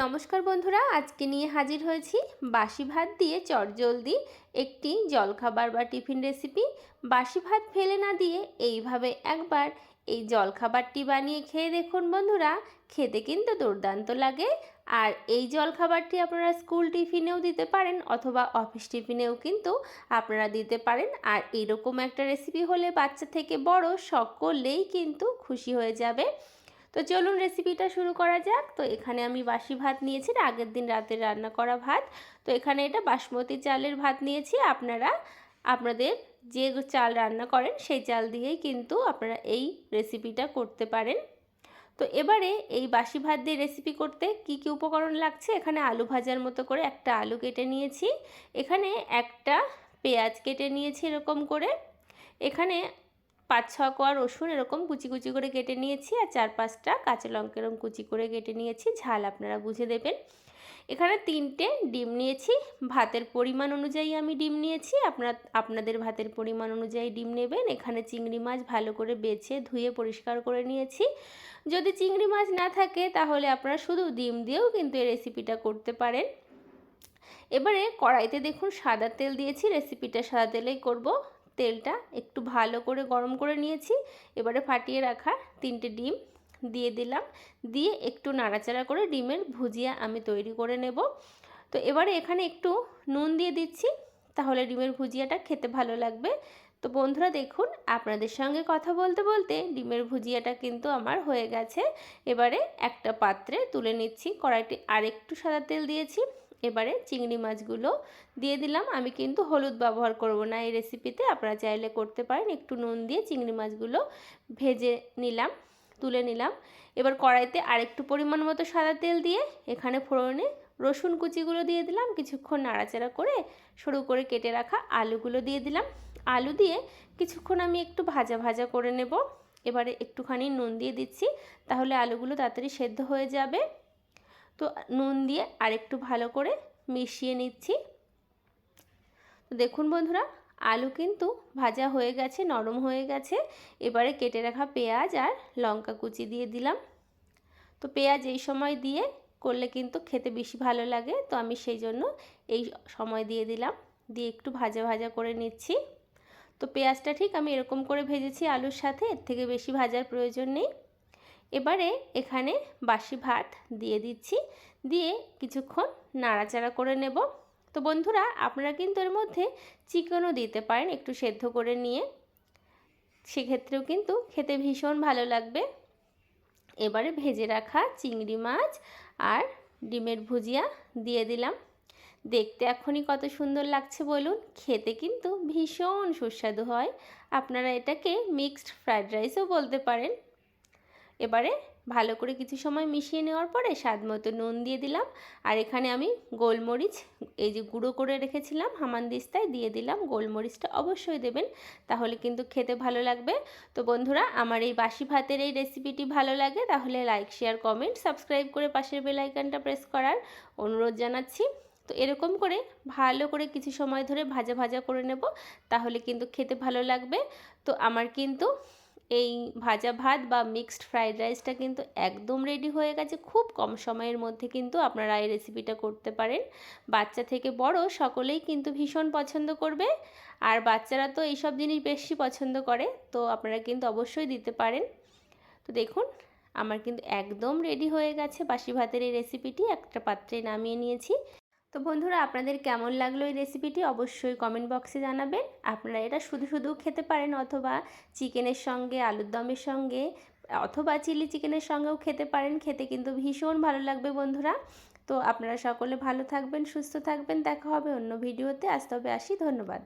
নমস্কার বন্ধুরা, আজকে নিয়ে হাজির হয়েছি বাসি ভাত দিয়ে চটজলদি একটি জলখাবার বা টিফিন রেসিপি। বাসি ভাত ফেলে না দিয়ে এইভাবে একবার এই জলখাবারটি বানিয়ে খেয়ে দেখুন বন্ধুরা, খেতে কিন্তু দুর্দান্ত লাগে। আর এই জলখাবারটি আপনারা স্কুল টিফিনেও দিতে পারেন অথবা অফিস টিফিনেও কিন্তু আপনারা দিতে পারেন। আর এরকম একটা রেসিপি হলে বাচ্চা থেকে বড় সকলেই কিন্তু খুশি হয়ে যাবে। তো চলুন রেসিপিটা শুরু করা যাক। তো এখানে আমি বাসি ভাত নিয়েছি আগের দিন রাতে রান্না করা ভাত। তো এখানে এটা বাসমতি চালের ভাত নিয়েছি। আপনারা, আপনাদের যে চাল রান্না করেন, সেই চাল দিয়েই কিন্তু আপনারা এই রেসিপিটা করতে পারেন। তো এবারে এই বাসি ভাত দিয়ে রেসিপি করতে কি কি উপকরণ লাগছে? এখানে আলু ভাজার মতো করে একটা আলু কেটে নিয়েছি। এখানে একটা পেঁয়াজ কেটে নিয়েছি এরকম করে। এখানে পাঁচ ছ কোয়া রসুন এরকম কুচি কুচি করে কেটে নিয়েছি আর চার পাঁচটা কাঁচা লঙ্কা এরকম কুচি করে কেটে নিয়েছি, ঝাল আপনারা বুঝে দেবেন। এখানে তিনটে ডিম নিয়েছি, ভাতের পরিমাণ অনুযায়ী আমি ডিম নিয়েছি, আপনার, আপনাদের ভাতের পরিমাণ অনুযায়ী ডিম নেবেন। এখানে চিংড়ি মাছ ভালো করে বেছে ধুয়ে পরিষ্কার করে নিয়েছি। যদি চিংড়ি মাছ না থাকে তাহলে আপনারা শুধু ডিম দিয়েও কিন্তু এই রেসিপিটা করতে পারেন। এবারে কড়াইতে দেখুন সাদা তেল দিয়েছি রেসিপিটা সাদা তেলেই করব। তেলটা একটু ভালো করে গরম করে নিয়েছি। এবারে ফাটিয়ে রাখা তিনটে ডিম দিয়ে দিলাম। দিয়ে একটু নাড়াচাড়া করে ডিমের ভুজিয়া আমি তৈরি করে নেব। তো এবারে এখানে একটু নুন দিয়ে দিচ্ছি, তাহলে ডিমের ভুজিয়াটা খেতে ভালো লাগবে। তো বন্ধুরা দেখুন, আপনাদের সঙ্গে কথা বলতে বলতে ডিমের ভুজিয়াটা কিন্তু আমার হয়ে গেছে। এবারে একটা পাত্রে তুলে নিচ্ছি কড়াইটি আরেকটু সাদা তেল দিয়েছি। এবারে চিংড়ি মাছগুলো দিয়ে দিলাম। আমি কিন্তু হলুদ ব্যবহার করব না এই রেসিপিতে আপনারা চাইলে করতে পারেন। একটু নুন দিয়ে চিংড়ি মাছগুলো ভেজে নিলাম, তুলে নিলাম। এবার কড়াইতে আরেকটু পরিমাণ মতো সাদা তেল দিয়ে এখানে ফোড়নে রসুন কুচিগুলো দিয়ে দিলাম। কিছুক্ষণ নাড়াচাড়া করে সরু করে কেটে রাখা আলুগুলো দিয়ে দিলাম। আলু দিয়ে কিছুক্ষণ আমি একটু ভাজা ভাজা করে নেব। এবারে একটুখানি নুন দিয়ে দিচ্ছি। তাহলে আলুগুলো তাড়াতাড়ি সেদ্ধ হয়ে যাবে। তো নুন দিয়ে আরেকটু ভালো করে মিশিয়ে নিচ্ছি। তো দেখুন বন্ধুরা, আলু কিন্তু ভাজা হয়ে গেছে, নরম হয়ে গেছে। এবারে কেটে রাখা পেঁয়াজ আর লঙ্কা কুচি দিয়ে দিলাম। তো পেঁয়াজ এই সময় দিয়ে করলে কিন্তু খেতে বেশি ভালো লাগে, তো আমি সেই জন্য এই সময় দিয়ে দিলাম। দিয়ে একটু ভাজা ভাজা করে নিচ্ছি। তো পেঁয়াজটা ঠিক আমি এরকম করে ভেজেছি আলুর সাথে, এর থেকে বেশি ভাজার প্রয়োজন নেই। এবারে এখানে বাসি ভাত দিয়ে দিচ্ছি, দিয়ে কিছুক্ষণ নাড়াচাড়া করে নেব। তো বন্ধুরা, আপনারা কিন্তু এর মধ্যে চিকেনও দিতে পারেন একটু সেদ্ধ করে নিয়ে। সেক্ষেত্রেও কিন্তু খেতে ভীষণ ভালো লাগবে। এবারে ভেজে রাখা চিংড়ি মাছ আর ডিমের ভুজিয়া দিয়ে দিলাম। দেখতে এখনই কত সুন্দর লাগছে বলুন। খেতে কিন্তু ভীষণ সুস্বাদু হয়। আপনারা এটাকে মিক্সড ফ্রায়েড রাইসও বলতে পারেন। এবারে ভালো করে কিছু সময় মিশিয়ে নেওয়ার পরে স্বাদ মতো নুন দিয়ে দিলাম। আর এখানে আমি গোলমরিচ, এই যে গুঁড়ো করে রেখেছিলাম হামানদিস্তায় দিয়ে দিলাম। গোলমরিচটা অবশ্যই দেবেন, তাহলে কিন্তু খেতে ভালো লাগবে। তো বন্ধুরা, আমার এই বাসি ভাতের এই রেসিপিটি ভালো লাগে, তাহলে লাইক, শেয়ার, কমেন্ট, সাবস্ক্রাইব করে পাশের বেলাইকানটা প্রেস করার অনুরোধ জানাচ্ছি। তো এরকম করে ভালো করে কিছু সময় ধরে ভাজা ভাজা করে নেব, তাহলে কিন্তু খেতে ভালো লাগবে। তো আমার কিন্তু এই ভাজা ভাত বা মিক্সড ফ্রাইড রাইসটা কিন্তু একদম রেডি হয়ে গেছে। খুব কম সময়ের মধ্যে কিন্তু আপনারা এই রেসিপিটা করতে পারেন। বাচ্চা থেকে বড় সকলেই কিন্তু ভীষণ পছন্দ করবে। আর বাচ্চারা তো এইসব জিনিস বেশি পছন্দ করে, তো আপনারা কিন্তু অবশ্যই দিতে পারেন। তো দেখুন, আমার কিন্তু একদম রেডি হয়ে গেছে। বাসি ভাতের এই রেসিপিটি একটা পাত্রে নামিয়ে নিয়েছি। তো বন্ধুরা, আপনাদের কেমন লাগল এই রেসিপিটি অবশ্যই কমেন্ট বক্সে জানাবেন। আপনারা এটা শুধু শুধু খেতে পারেন অথবা চিকেনের সঙ্গে, আলুর দমের সঙ্গে, অথবা চিলি চিকেনের সঙ্গেও খেতে পারেন। খেতে কিন্তু ভীষণ ভালো লাগবে বন্ধুরা। তো আপনারা সকলে ভালো থাকবেন, সুস্থ থাকবেন। দেখা হবে অন্য ভিডিওতে আজ তবে আসি। ধন্যবাদ।